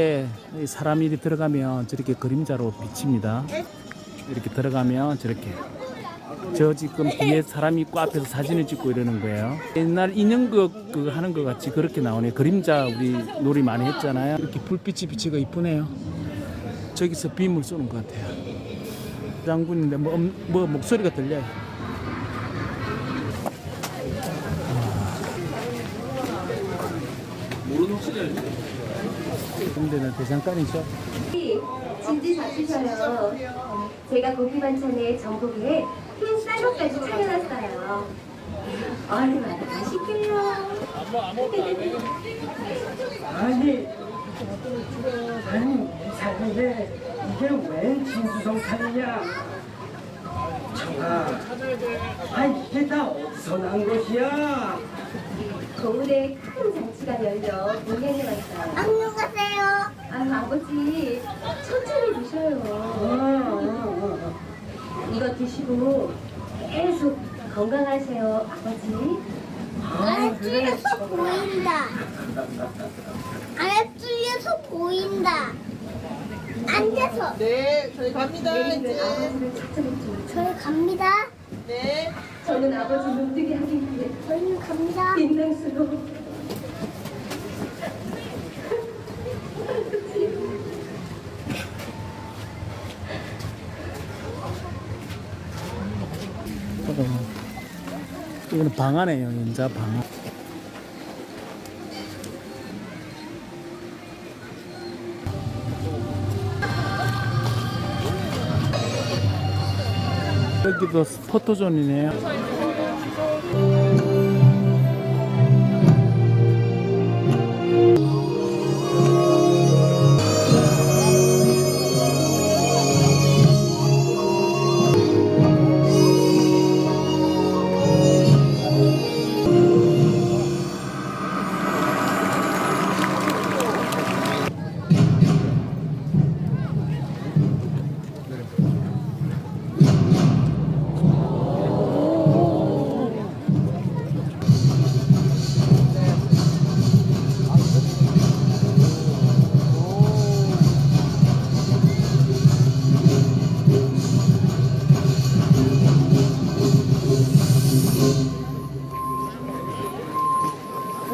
예, 이 사람이 들어가면 저렇게 그림자로 비칩니다. 이렇게 들어가면 저렇게. 저 지금 뒤에 사람이 있고 앞에서 사진을 찍고 이러는 거예요. 옛날 인형극 그 하는 것 같이 그렇게 나오네. 그림자 우리 놀이 많이 했잖아요. 이렇게 불빛이 비치가 이쁘네요. 저기서 빔을 쏘는 것 같아요. 장군인데 뭐, 음- 뭐 목소리가 들려요. 근데는 대장간이죠. 진지 잡수셔요. 제가 고기 반찬에 전고기에 흰 쌀밥까지 차려놨어요. 얼른 와서 맛있게요. 아니, 아니 이상한데 이게 웬 진수성찬이냐? 정아, 아 이게 다 어디서 난 것이야? 거울에 큰 잔치가 열려 문양에 왔어요. 안녕 가세요. 아, 아버지 천천히 어, 드셔요. 어, 어. 이거 드시고 계속 건강하세요, 아버지. 안에 뚫려서 보인다. 안에 뚫려서 보인다. 앉아서 네, 저희 갑니다. 내리면 이제. 아버지를 찾아뵙죠. 저희 갑니다. 네. 저는 아버지 눈뜨게 하기 위해 저희는 갑니다. 빈능수로 이거는 방아네요. 연자 방아. 여기도 포토존이네요.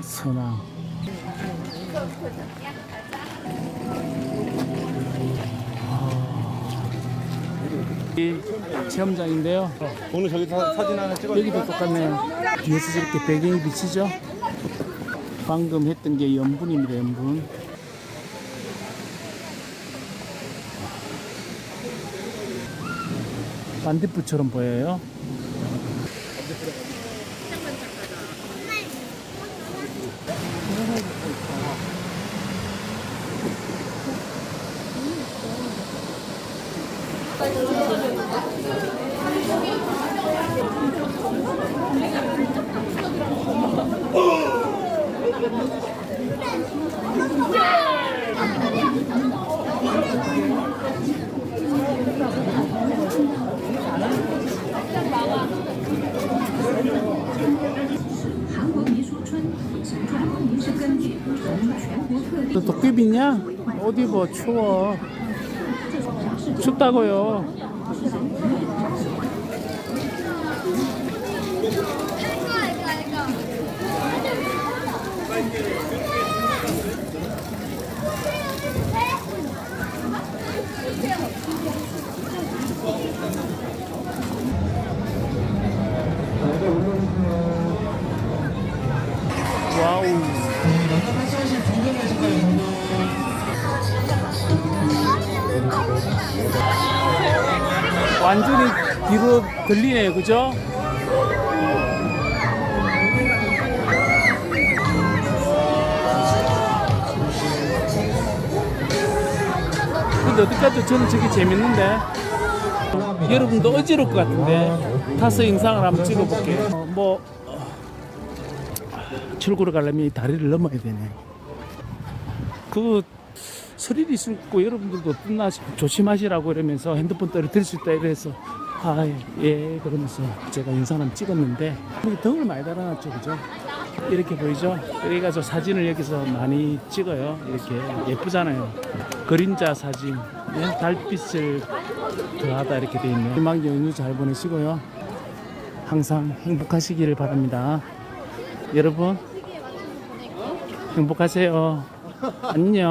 선왕. 이 체험장인데요. 오늘 저기 사, 사진 하나 찍어 여기도 똑같네요. 뒤에서 저렇게 배경이 비치죠? 방금 했던 게 염분입니다, 염분. 반딧불처럼 보여요. 너 도깨비 있냐? 어디 뭐 추워. 춥다고요. 완전히 뒤로 들리네요, 그죠? 근데 어디까지 저는 저게 재밌는데 여러분도 어지러울 것 같은데 타서 영상을 한번 찍어볼게요. 어, 뭐 어, 출구로 가려면 이 다리를 넘어야 되네. 그 스릴이 있고 여러분들도 끝나 조심하시라고 이러면서 핸드폰 떨어뜨릴 수 있다 이래서 아 예 그러면서 제가 한번 찍었는데 덕을 많이 달아놨죠 그죠? 이렇게 보이죠? 그래가지고 사진을 여기서 많이 찍어요. 이렇게 예쁘잖아요. 그림자 사진. 예? 달빛을 더하다 이렇게 돼 있네요. 희망 연휴 잘 보내시고요. 항상 행복하시기를 바랍니다. 여러분 행복하세요. 안녕